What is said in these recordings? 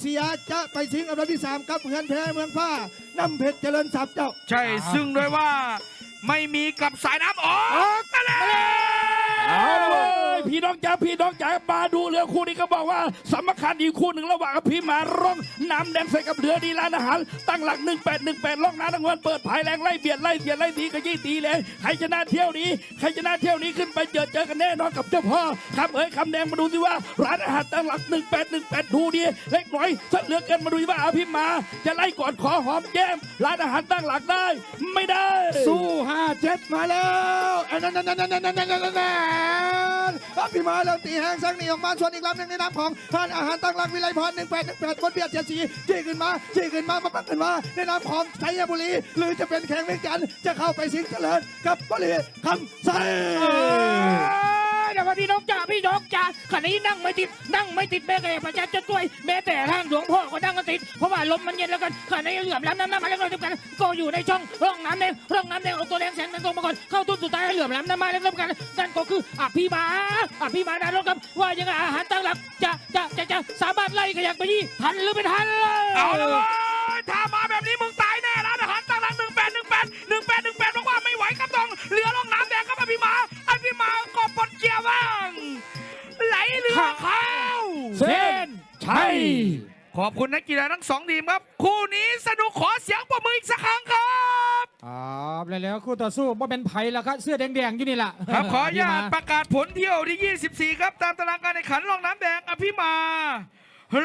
เสียจะไปชิงอันดับที่สามครับเฮือนแพ้เมืองผ้าน้ำเพชรเจริญทรัพย์เจ้า ใช่ ซึ่งด้วยว่าไม่มีกลับสายน้ำออกมาเลย เอาละเว้ย พี่น้องจ๋าพี่น้องจ๋ามาดูเรือคู่นี้ก็บอกว่าสำคัญอีกคู่หนึ่งระหว่างพี่มาร่องน้ำแดงใส่กับเรือดีร้านอาหาร ตั้งหลัก 1818ล่องน้ำทั้งวันเปิดภายแรงไล่เบียดไล่เบียดไล่ตีขยี้ตีเลยใครชนะเที่ยวนี้ใครชนะเที่ยวนี้ขึ้นไปเจอเจอกันแน่นอนกับเจ้าพ่อครับเอ้ยคำแดงมาดูสิว่าร้านอาหารตั้งหลัก 1818ดูดีเล็กน้อยสักเหลือเกินมาดูสิว่าอาพี่มา จะไล่ก่อนขอหอมแก้มร้านอาหารตั้งหลักได้ ไม่ได้สู้ เจ็ดมาแล้วอันนั้นนั่นนั่นนั่นนั่นนั่นนั่นนั่นรับพี่มาแล้วตีแห้งสังนีออกมาชวนอีกลำหนึ่งในน้ำของท่านอาหารตั้งรักวิไลพรหนึ่งแปดหนึ่งแปดคนเบียดเจ็ดสีจี้ขึ้นมาจี้ขึ้นมามาปักขึ้นมาในน้ำของชัยบุรี หรือจะเป็นแข่งเวียงจัน จะเข้าไปสิงเจริญกับบริคำใส่ พี่น้องจ๋าพี่น้องจ๋าขณะนี้นั่งไม่ติดนั่งไม่ติดแม่แก่ประชาจะช่วยแม้แต่ทางหลวงพ่อก็นั่งกันติดเพราะว่าลมมันเย็นแล้วกันขณะนี้เหลื่อมล้ำน้ำน้ำมาแล้วกันก็อยู่ในช่องร่องน้ำแดงร่องน้ำแดงเอาตัวแรงแสงแสงตรงมาก่อนเข้าตุ้นสุดท้ายเหลื่อมล้ำน้ำมาแล้วกันนั่นก็คืออภิมาอภิมาดารถครับว่ายังไงอาหารตั้งหลักจะจะจะจะสามารถไล่ขยักไปยี่ทันหรือไม่ทันเละเว้ยถ้า ไหลเรือเข้าเส้นชัยขอบคุณนักกีฬาทั้งสองทีมครับ คู่นี้สนุกขอเสียงปรบมืออีกสักครั้งครับครับแล้วคู่ต่อสู้ว่าเป็นไผ่แล้วครับเสื้อแดงๆอยู่นี่แหละครับขออนุญาตประกาศผลเที่ยวที่ 24 ครับ ตามตารางการแข่งขันล่องน้ำแดงอภิมา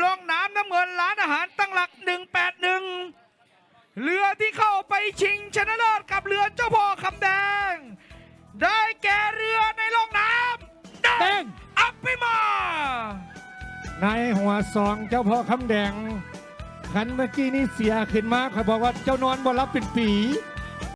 ล่องน้ำน้ำเงินร้านอาหารตั้งหลัก 181 เรือที่เข้าไปชิงชนะเลิศกับเรือเจ้าพ่อคำแดง ได้แก่เรือใน นายหัวซองเจ้าพ่อคำแดงขันเมื่อกี้นี่เสียขึ้นมาเขาบอกว่าเจ้านอนบ่รับเป็นปี